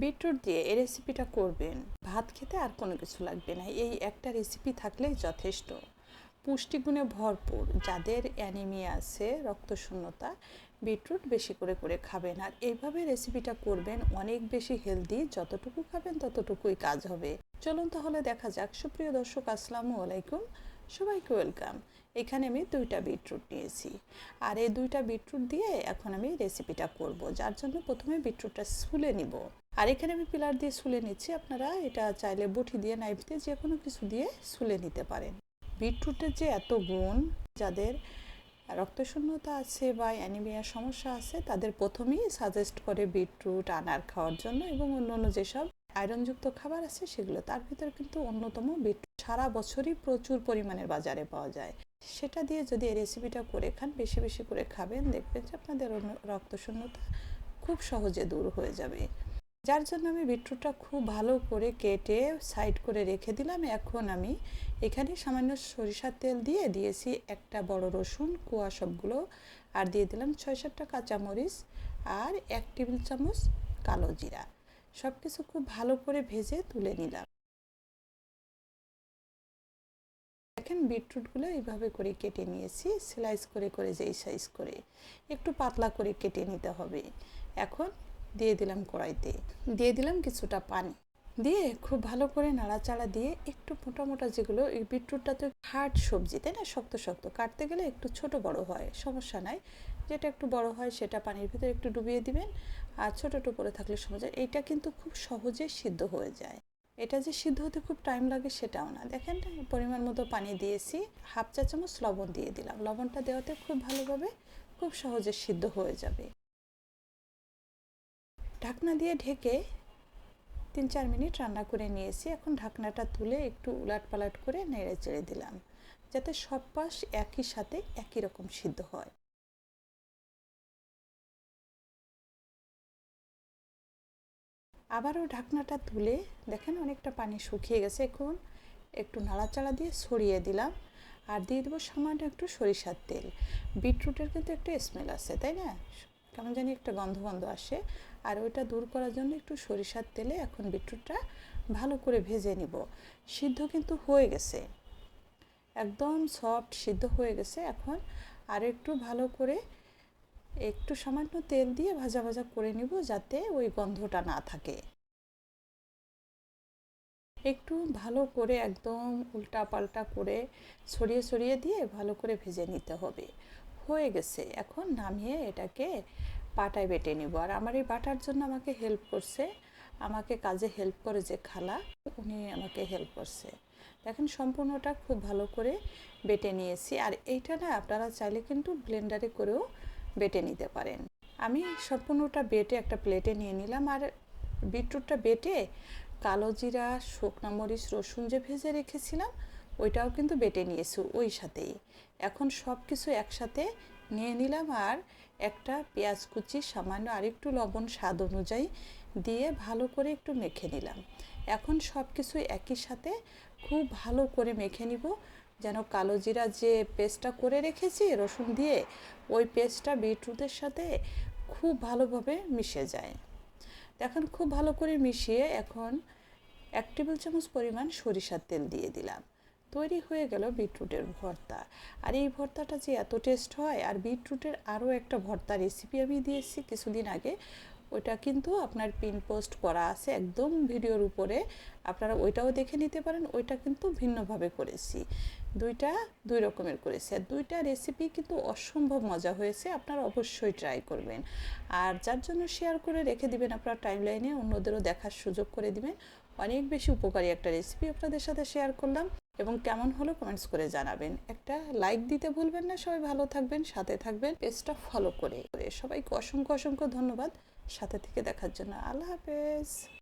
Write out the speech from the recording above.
Beetroot দিয়ে এই রেসিপিটা করবেন। ভাত খেতে আর কোনো কিছু লাগবে না। এই একটা রেসিপি থাকলেই যথেষ্ট। পুষ্টিগুণে ভরপুর। যাদের অ্যানিমিয়া আছে রক্তশূন্যতা বিটরুট বেশি করে করে খাবেন। আর এইভাবে রেসিপিটা করবেন, অনেক বেশি হেলদি যতটুকু খাবেন, ততটুকুই কাজ হবে। চলুন তাহলে দেখা যাক। সুপ্রিয় দর্শক, আসসালামু আলাইকুম। সবাইকে ওয়েলকাম এখানে আমি দুইটা বিটরুট নিয়েছি। আর এই দুইটা বিটরুট দিয়ে এখন আমি রেসিপিটা করব। যার জন্য প্রথমে বিটরুটটা সুলে নিব। আর এখানে আমি পিলার দিয়ে সুলে নিচ্ছি। আপনারা এটা চাইলে বটি দিয়ে নাইফ দিয়ে যে কোনো কিছু দিয়ে সুলে নিতে পারেন। বিটরুটের যে এত গুণ, যাদের রক্তশূন্যতা আছে বা অ্যানিমিয়ার সমস্যা আছে, তাদের প্রথমেই সাজেস্ট করে বিটরুট আনার খাওয়ার জন্য এবং অন্য অন্য যেসব আয়রনযুক্ত খাবার আছে, সেগুলো তার ভিতরে কিন্তু অন্যতম বিটরুট সারা বছরই প্রচুর পরিমাণের বাজারে পাওয়া যায়। সেটা দিয়ে যদি এই রেসিপিটা করে খান, বেশি বেশি করে খাবেন, দেখবেন যে আপনাদের রক্তশূন্যতা খুব সহজে দূর হয়ে যাবে। যার জন্য আমি বিটরুটটা খুব ভালো করে কেটে সাইড করে রেখে দিলাম। এখন আমি এখানে সামান্য সরিষার তেল দিয়ে দিয়েছি একটা বড় রসুন, কুয়া সবগুলো, আর দিয়ে দিলাম ছয় সাতটা কাঁচামরিচ আর এক টেবিল চামচ কালো জিরা। সব কিছু খুব ভালো করে ভেজে তুলে নিলাম। দেখেন বিটরুটগুলো এইভাবে করে কেটে নিয়েছি স্লাইস করে করে যেই সাইজ করে, একটু পাতলা করে কেটে নিতে হবে। এখন দিয়ে দিলাম কড়াইতে, দিয়ে দিলাম কিছুটা পানি। দিয়ে খুব ভালো করে নাড়াচাড়া দিয়ে একটু মোটা মোটা যেগুলো, এই বিটরুটটা তো হার্ড সবজি, তাই না? শক্ত শক্ত। কাটতে গেলে একটু ছোট বড় হয়, সমস্যা নাই। যেটা একটু বড় হয় সেটা পানির ভিতরে একটু ডুবিয়ে দিবেন, আর ছোটো টুকরে থাকলে সহজে এইটা কিন্তু খুব সহজে সিদ্ধ হয়ে যায়। এটা যে সিদ্ধ হতে খুব টাইম লাগে সেটাও না। দেখেন, পরিমাণ মতো পানি দিয়েছি, হাফ চা চামচ লবণ দিয়ে দিলাম। লবণটা দেওয়াতে খুব ভালোভাবে খুব সহজে সিদ্ধ হয়ে যাবে। ঢাকনা দিয়ে ঢেকে তিন চার মিনিট রান্না করে নিয়েছি। এখন ঢাকনাটা তুলে একটু উলাট পালাট করে নেড়ে চেড়ে দিলাম, যাতে সব পাশ একই সাথে একই রকম সিদ্ধ হয়। আবারও ঢাকনাটা তুলে দেখেন অনেকটা পানি শুকিয়ে গেছে এখন। একটু নাড়াচাড়া দিয়ে সরিয়ে দিলাম। আর দিয়ে দেবো সামান্য একটু সরিষার তেল। বিটরুটের কিন্তু একটা স্মেল আছে, তাই না? কেমন জানি একটা গন্ধ গন্ধ আসে। আর ওইটা দূর করার জন্য একটু সরিষার তেলে এখন বিটরুটটা ভালো করে ভেজে নিব। সিদ্ধ কিন্তু হয়ে গেছে। একদম সফট সিদ্ধ হয়ে গেছে এখন। আর একটু ভালো করে একটু সামান্য তেল দিয়ে ভাজা ভাজা করে নিব যাতে ওই গন্ধটা না থাকে। একটু ভালো করে একদম উল্টা পাল্টা করে ছড়িয়ে ছড়িয়ে দিয়ে ভালো করে ভেজে নিতে হবে। হয়ে গেছে। এখন নামিয়ে এটাকে পাটায় বেটে নিব। আর আমার এই বাটার জন্য আমাকে হেল্প করছে, আমাকে কাজে হেল্প করে যে খালা, উনি আমাকে হেল্প করছে। দেখেন সম্পূর্ণটা খুব ভালো করে বেটে নিয়েছি। আর এইটা না আপনারা চাইলে কিন্তু ব্লেন্ডারে করেও বেটে নিতে পারেন। আমি সম্পূর্ণটা বেটে একটা প্লেটে নিয়ে নিলাম আর বিটরুটটা বেটে কালো জিরা, শুকনো মরিচ, রসুন যে ভেজে রেখেছিলাম, ওইটাও কিন্তু বেটে নিয়েছি ওই সাথেই। এখন সব কিছু একসাথে নিয়ে নিলাম আর একটা পেঁয়াজ কুচি, সামান্য আরেকটু লবণ স্বাদ অনুযায়ী দিয়ে ভালো করে একটু মেখে নিলাম। এখন সব কিছু একই সাথে খুব ভালো করে মেখে নিব যেন কালো জিরা যে পেস্টটা করে রেখেছি, রসুন দিয়ে, ওই পেস্টটা বিটরুটের সাথে খুব ভালোভাবে মিশে যায়। এখন খুব ভালো করে মিশিয়ে এখন এক টেবিল চামচ পরিমাণ সরিষার তেল দিয়ে দিলাম। তৈরি হয়ে গেল বিটরুটের ভর্তা। আর এই ভর্তাটা যে এত টেস্ট হয়, আর বিটরুটের আরও একটা ভর্তা রেসিপি আমি দিয়েছি কিছুদিন আগে ওইটা কিন্তু আপনার পিন পোস্ট করা আছে একদম ভিডিওর উপরে। আপনারা ওইটাও দেখে নিতে পারেন, ওইটা কিন্তু ভিন্নভাবে করেছি। দুইটা, দুই রকমের করেছি। আর দুইটা রেসিপি কিন্তু অসম্ভব মজা হয়েছে, আপনারা অবশ্যই ট্রাই করবেন। আর যার জন্য শেয়ার করে রেখে দিবেন আপনার টাইম লাইনে অন্যদেরও দেখার সুযোগ করে দিবেন। অনেক বেশি উপকারী একটা রেসিপি আপনাদের সাথে শেয়ার করলাম এবং কেমন হলো কমেন্টস করে জানাবেন। একটা লাইক দিতে ভুলবেন না, সবাই ভালো থাকবেন, সাথে থাকবেন পেজটা ফলো করে। সবাইকে অসংখ্য অসংখ্য ধন্যবাদ। সাথে থেকে দেখার জন্য আল্লাহ হাফেজ।